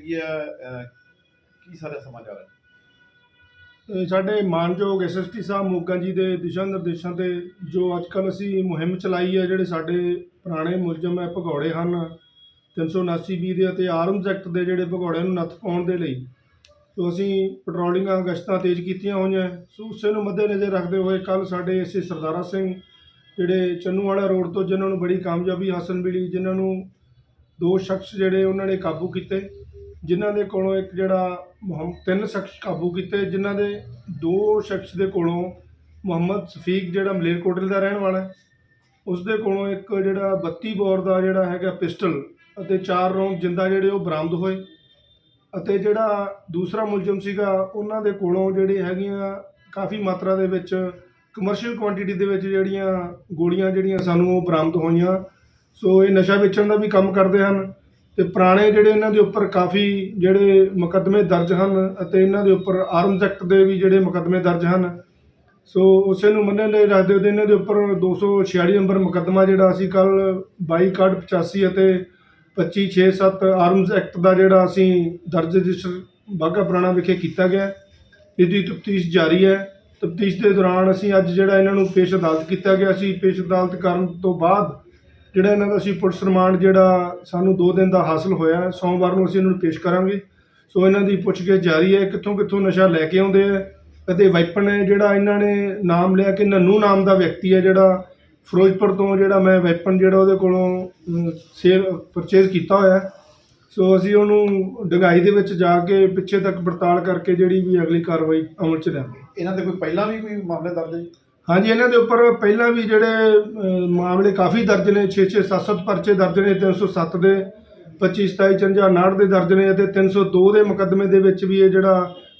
ਹੈਗੀ ਆ ਅਹ, ਕੀ ਸਾਰਾ ਸਮਾਚਾਰ ਹੈ? ਇਹ ਸਾਡੇ ਮਾਨਯੋਗ ਐਸਐਸਟੀ ਸਾਹਿਬ ਮੋਗਾ ਜੀ ਦੇ ਦਿਸ਼ਾ ਨਿਰਦੇਸ਼ਾਂ ਤੇ ਜੋ ਅੱਜ ਕੱਲ੍ਹ ਅਸੀਂ ਮੁਹਿੰਮ ਚਲਾਈ ਹੈ ਜਿਹੜੇ ਸਾਡੇ ਪੁਰਾਣੇ ਮੁਲਜ਼ਮ ਹੈ ਭਗੌੜੇ ਹਨ 379 ਬੀ ਦੇ ਅਤੇ ਆਰਮਜ਼ ਐਕਟ ਦੇ ਜਿਹੜੇ ਭਗੌੜਿਆਂ ਨੂੰ ਨੱਥ ਪਾਉਣ ਦੇ ਲਈ। ਸੋ ਅਸੀਂ ਪੈਟਰੋਲਿੰਗਾਂ ਗਸ਼ਤਾਂ ਤੇਜ਼ ਕੀਤੀਆਂ ਹੋਈਆਂ ਸੋ ਉਸੇ ਨੂੰ ਮੱਦੇਨਜ਼ਰ ਰੱਖਦੇ ਹੋਏ ਕੱਲ ਸਾਡੇ ਇਸੇ ਸਰਦਾਰਾ ਸਿੰਘ ਜਿਹੜੇ ਚੰਨੂਵਾਲਾ ਰੋਡ ਤੋਂ ਜਿਨ੍ਹਾਂ ਨੂੰ ਬੜੀ ਕਾਮਯਾਬੀ ਹਾਸਲ ਮਿਲੀ ਜਿਨ੍ਹਾਂ ਨੂੰ ਦੋ ਸ਼ਖਸ ਜਿਹੜੇ ਉਹਨਾਂ ਨੇ ਕਾਬੂ ਕੀਤੇ। ਜਿਨ੍ਹਾਂ ਦੇ ਕੋਲੋਂ ਇੱਕ ਜਿਹੜਾ ਮੁਹੰਮ, ਤਿੰਨ ਸ਼ਖਸ ਕਾਬੂ ਕੀਤੇ, ਜਿਨ੍ਹਾਂ ਦੇ ਦੋ ਸ਼ਖਸ ਦੇ ਕੋਲੋਂ ਮੁਹੰਮਦ ਸਫੀਕ ਜਿਹੜਾ ਮਲੇਰਕੋਟਲੇ ਦਾ ਰਹਿਣ ਵਾਲਾ ਹੈ, ਉਸ ਦੇ ਕੋਲੋਂ ਇੱਕ ਜਿਹੜਾ 32 ਬੋਰ ਦਾ ਜਿਹੜਾ ਹੈਗਾ ਪਿਸਟਲ ਅਤੇ ਚਾਰ ਰੌਂਦ ਜਿੰਦਾ ਜਿਹੜੇ ਉਹ ਬਰਾਮਦ ਹੋਏ ਅਤੇ ਜਿਹੜਾ ਦੂਸਰਾ ਮੁਲਜ਼ਮ ਸੀਗਾ, ਉਹਨਾਂ ਦੇ ਕੋਲੋਂ ਜਿਹੜੇ ਹੈਗੀਆਂ ਕਾਫੀ ਮਾਤਰਾ ਦੇ ਵਿੱਚ ਕਮਰਸ਼ੀਅਲ ਕੁਆਂਟੀਟੀ ਦੇ ਵਿੱਚ ਜਿਹੜੀਆਂ ਗੋਲੀਆਂ ਜਿਹੜੀਆਂ ਸਾਨੂੰ ਉਹ ਬਰਾਮਦ ਹੋਈਆਂ। ਸੋ ਇਹ ਨਸ਼ਾ ਵੇਚਣ ਦਾ ਵੀ ਕੰਮ ਕਰਦੇ ਹਨ। ਤੇ ਪੁਰਾਣੇ ਜਿਹੜੇ ਇਹਨਾਂ ਦੇ ਉੱਪਰ ਕਾਫੀ ਜਿਹੜੇ ਮੁਕੱਦਮੇ ਦਰਜ ਹਨ ਅਤੇ ਇਹਨਾਂ ਦੇ ਉੱਪਰ ਆਰਮਜ਼ ਐਕਟ ਦੇ ਵੀ ਜਿਹੜੇ ਮੁਕੱਦਮੇ ਦਰਜ ਹਨ। ਸੋ ਉਸੇ ਨੂੰ ਮੰਨਣ ਲਈ ਰੱਖਦੇ ਹੋਏ ਇਹਨਾਂ ਦੇ ਉੱਪਰ 246 ਨੰਬਰ ਮੁਕੱਦਮਾ ਜਿਹੜਾ ਅਸੀਂ ਕੱਲ 22 ਕਾਰਡ 85 ਅਤੇ 2567 ਆਰਮਜ਼ ਐਕਟ ਦਾ ਜਿਹੜਾ ਅਸੀਂ ਦਰਜ ਰਜਿਸਟਰ ਬਾਘਾ ਪੁਰਾਣਾ ਵਿਖੇ ਕੀਤਾ ਗਿਆ। ਇਹਦੀ ਤਫਤੀਸ਼ ਜਾਰੀ ਹੈ। ਤਫਤੀਸ਼ ਦੇ ਦੌਰਾਨ ਅਸੀਂ ਅੱਜ ਜਿਹੜਾ ਇਹਨਾਂ ਨੂੰ ਪੇਸ਼ ਅਦਾਲਤ ਕੀਤਾ ਗਿਆ ਸੀ। ਪੇਸ਼ ਅਦਾਲਤ ਕਰਨ ਤੋਂ ਬਾਅਦ ਜਿਹੜਾ ਇਹਨਾਂ ਦਾ ਅਸੀਂ ਪੁਲਿਸ ਰਿਮਾਂਡ ਜਿਹੜਾ ਸਾਨੂੰ 2 ਦਿਨ ਦਾ ਹਾਸਲ ਹੋਇਆ, ਸੋਮਵਾਰ ਨੂੰ ਅਸੀਂ ਇਹਨਾਂ ਨੂੰ ਪੇਸ਼ ਕਰਾਂਗੇ। ਸੋ ਇਹਨਾਂ ਦੀ ਪੁੱਛਗਿੱਛ ਜਾਰੀ ਹੈ ਕਿੱਥੋਂ ਕਿੱਥੋਂ ਨਸ਼ਾ ਲੈ ਕੇ ਆਉਂਦੇ ਆ ਅਤੇ ਵੈਪਨ ਹੈ ਜਿਹੜਾ ਇਹਨਾਂ ਨੇ ਨਾਮ ਲਿਆ ਕਿ ਨੰਨੂ ਨਾਮ ਦਾ ਵਿਅਕਤੀ ਹੈ ਜਿਹੜਾ ਫਿਰੋਜ਼ਪੁਰ ਤੋਂ ਜਿਹੜਾ ਮੈਂ ਵੈਪਨ ਜਿਹੜਾ ਉਹਦੇ ਕੋਲੋਂ ਸੇਲ ਪਰਚੇਜ਼ ਕੀਤਾ ਹੋਇਆ। ਸੋ ਅਸੀਂ ਉਹਨੂੰ ਡਗਾਈ ਦੇ ਵਿੱਚ ਜਾ ਕੇ ਪਿੱਛੇ ਤੱਕ ਪੜਤਾਲ ਕਰਕੇ ਜਿਹੜੀ ਵੀ ਅਗਲੀ ਕਾਰਵਾਈ ਅਮਲ 'ਚ ਲਿਆਂਗੇ ਇਹਨਾਂ ਦੇ ਕੋਈ ਪਹਿਲਾਂ ਵੀ ਕੋਈ ਮਾਮਲੇ ਦਰਜ ਹੈ ਹਾਂਜੀ, ਇਹਨਾਂ ਦੇ ਉੱਪਰ ਪਹਿਲਾਂ ਵੀ ਜਿਹੜੇ ਮਾਮਲੇ ਕਾਫੀ ਦਰਜ ਨੇ 6 6 7 7 ਪਰਚੇ ਦਰਜ ਨੇ 307 ਦੇ 25 27 54 59 ਦੇ ਦਰਜ ਨੇ ਅਤੇ 302 ਦੇ ਮੁਕੱਦਮੇ ਦੇ ਵਿੱਚ ਵੀ ਇਹ ਜਿਹੜਾ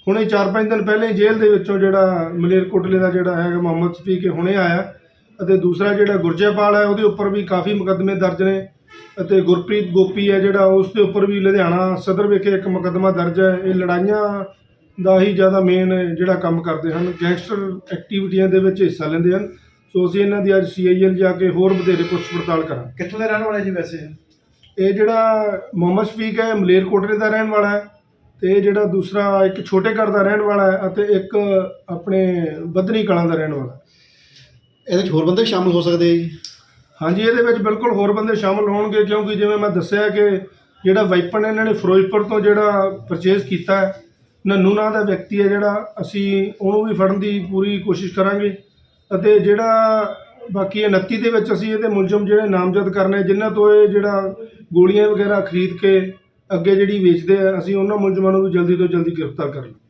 ਹੁਣੇ 4-5 ਦਿਨ ਪਹਿਲੇ ਹੀ ਜੇਲ੍ਹ ਦੇ ਵਿੱਚੋਂ ਜਿਹੜਾ ਮਲੇਰਕੋਟਲੇ ਦਾ ਜਿਹੜਾ ਹੈਗਾ ਮੁਹੰਮਦ ਸਫੀਕ ਇਹ ਹੁਣੇ ਆਇਆ ਅਤੇ ਦੂਸਰਾ ਜਿਹੜਾ ਗੁਰਜੇਪਾਲ ਹੈ, ਉਹਦੇ ਉੱਪਰ ਵੀ ਕਾਫੀ ਮੁਕੱਦਮੇ ਦਰਜ ਨੇ ਅਤੇ ਗੁਰਪ੍ਰੀਤ ਗੋਪੀ ਹੈ ਜਿਹੜਾ, ਉਸ ਦੇ ਉੱਪਰ ਵੀ ਲੁਧਿਆਣਾ ਸਦਰ ਵਿਖੇ ਇੱਕ ਮੁਕੱਦਮਾ ਦਰਜ ਹੈ, ਇਹ ਲੜਾਈਆਂ ਦਾ ਹੀ ਜ਼ਿਆਦਾ ਮੇਨ ਜਿਹੜਾ ਕੰਮ ਕਰਦੇ ਹਨ ਗੈਂਗਸਟਰ ਐਕਟੀਵਿਟੀਆਂ ਦੇ ਵਿੱਚ ਹਿੱਸਾ ਲੈਂਦੇ ਹਨ। ਸੋ ਅਸੀਂ ਇਹਨਾਂ ਦੀ ਅੱਜ ਸੀਆਈਐਲ ਜਾ ਕੇ ਹੋਰ ਵਧੇਰੇ ਪੁੱਛ ਪੜਤਾਲ ਕਰਾਂਗੇ। ਕਿੱਥੋਂ ਦੇ ਰਹਿਣ ਵਾਲੇ ਜੀ ਵੈਸੇ? ਇਹ ਜਿਹੜਾ ਮੁਹੰਮਦ ਸ਼ਫੀਕ ਹੈ ਮਲੇਰਕੋਟਲੇ ਦਾ ਰਹਿਣ ਵਾਲਾ ਹੈ ਤੇ ਇਹ ਜਿਹੜਾ ਦੂਸਰਾ ਇੱਕ ਛੋਟੇ ਘਰ ਦਾ ਰਹਿਣ ਵਾਲਾ ਹੈ ਅਤੇ ਇੱਕ ਆਪਣੇ ਬੱਧਨੀ ਕਲਾਂ ਦਾ ਰਹਿਣ ਵਾਲਾ। ਇਹਦੇ 'ਚ ਹੋਰ ਬੰਦੇ ਸ਼ਾਮਲ ਹੋ ਸਕਦੇ ਜੀ? ਹਾਂਜੀ ਇਹਦੇ ਵਿੱਚ ਬਿਲਕੁਲ ਹੋਰ ਬੰਦੇ ਸ਼ਾਮਲ ਹੋਣਗੇ ਕਿਉਂਕਿ ਜਿਵੇਂ ਮੈਂ ਦੱਸਿਆ ਕਿ ਜਿਹੜਾ ਵਾਈਪਨ ਇਹਨਾਂ ਨੇ ਫਿਰੋਜ਼ਪੁਰ ਤੋਂ ਜਿਹੜਾ ਪਰਚੇਜ਼ ਕੀਤਾ ਹੈ ਨੰਨੂ ਨਾਂ ਦਾ ਵਿਅਕਤੀ ਹੈ ਜਿਹੜਾ ਅਸੀਂ ਉਹਨੂੰ ਵੀ ਫੜਨ ਦੀ ਪੂਰੀ ਕੋਸ਼ਿਸ਼ ਕਰਾਂਗੇ ਅਤੇ ਜਿਹੜਾ ਬਾਕੀ 29 ਦੇ ਵਿੱਚ ਅਸੀਂ ਇਹਦੇ ਮੁਲਜ਼ਮ ਜਿਹੜੇ ਨਾਮਜ਼ਦ ਕਰਨੇ, ਜਿਨ੍ਹਾਂ ਤੋਂ ਇਹ ਜਿਹੜਾ ਗੋਲੀਆਂ ਵਗੈਰਾ ਖਰੀਦ ਕੇ ਅੱਗੇ ਜਿਹੜੀ ਵੇਚਦੇ ਆ, ਅਸੀਂ ਉਹਨਾਂ ਮੁਲਜ਼ਮਾਂ ਨੂੰ ਵੀ ਜਲਦੀ ਤੋਂ ਜਲਦੀ ਗ੍ਰਿਫਤਾਰ ਕਰ ਲਵਾਂਗੇ